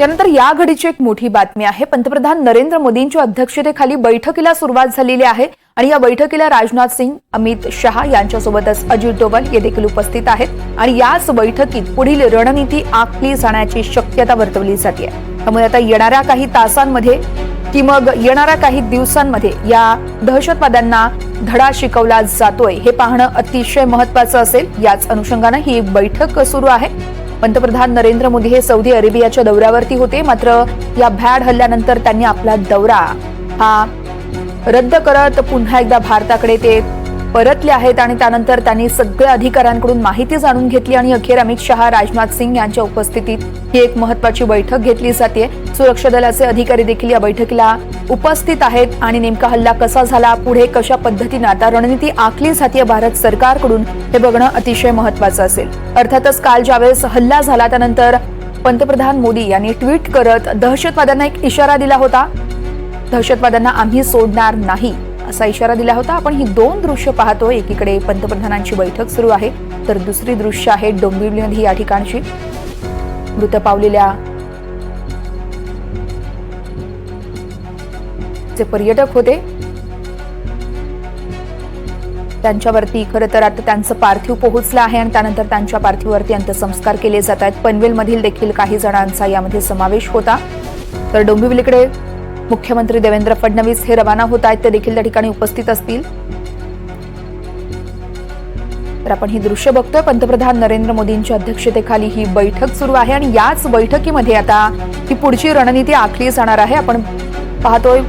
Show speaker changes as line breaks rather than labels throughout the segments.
त्यानंतर या घडीची एक मोठी बातमी आहे. पंतप्रधान नरेंद्र मोदींच्या अध्यक्षतेखाली बैठकीला सुरुवात झालेली आहे आणि या बैठकीला राजनाथ सिंग अमित शहा यांच्यासोबतच अजित डोवल हे देखील उपस्थित आहेत आणि याच बैठकीत पुढील रणनीती आखली जाण्याची शक्यता वर्तवली जाते. त्यामुळे आता येणाऱ्या काही तासांमध्ये की मग येणाऱ्या काही दिवसांमध्ये या दहशतवाद्यांना धडा शिकवला जातोय हे पाहणं अतिशय महत्वाचं असेल. याच अनुषंगानं ही एक बैठक सुरू आहे. पंतप्रधान नरेंद्र मोदी हे सौदी अरेबियाच्या दौऱ्यावरती होते. मात्र या भॅड हल्ल्यानंतर त्यांनी आपला दौरा हा रद्द करत पुन्हा एकदा भारताकडे ते परतले आहेत आणि त्यानंतर त्यांनी सगळ्या अधिकाऱ्यांकडून माहिती जाणून घेतली आणि अखेर अमित शहा राजनाथ सिंग यांच्या उपस्थितीत ही एक महत्वाची बैठक घेतली जाते. सुरक्षा दलाचे अधिकारी देखील या बैठकीला उपस्थित आहेत आणि नेमका हल्ला कसा झाला पुढे कशा पद्धतीनं आता रणनीती आखली जाते भारत सरकारकडून हे बघणं अतिशय महत्वाचं असेल. अर्थातच काल ज्यावेळेस हल्ला झाला त्यानंतर पंतप्रधान मोदी यांनी ट्विट करत दहशतवाद्यांना एक इशारा दिला होता. दहशतवाद्यांना आम्ही सोडणार नाही. असा इशारा दिला होता. आपण ही दोन दृश्य पाहतो. एकीकडे पंतप्रधानांची बैठक सुरू आहे तर दुसरी दृश्य आहे डोंबिवली या ठिकाणची. मृत पावलेल्या जे पर्यटक होते. त्यांच्यावरती खरं तर आता त्यांचं पार्थिव पोहोचलं आहे आणि त्यानंतर त्यांच्या पार्थिवावरती अंत्यसंस्कार केले जात आहेत. पनवेलमधील देखील काही जणांचा यामध्ये समावेश होता. तर डोंबिवलीकडे मुख्यमंत्री देवेंद्र फडणवीस हे रवाना होत आहेत. ते देखील त्या ठिकाणी उपस्थित असतील. तर आपण ही दृश्य बघतोय. पंतप्रधान नरेंद्र मोदींच्या अध्यक्षतेखाली ही बैठक सुरू आहे आणि याच बैठकीमध्ये आता ही पुढची रणनीती आखली जाणार आहे. आपण पाहतोय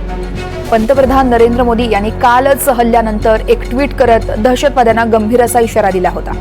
पंतप्रधान नरेंद्र मोदी यांनी कालच हल्ल्यानंतर एक ट्विट करत दहशतवाद्यांना गंभीर असा इशारा दिला होता.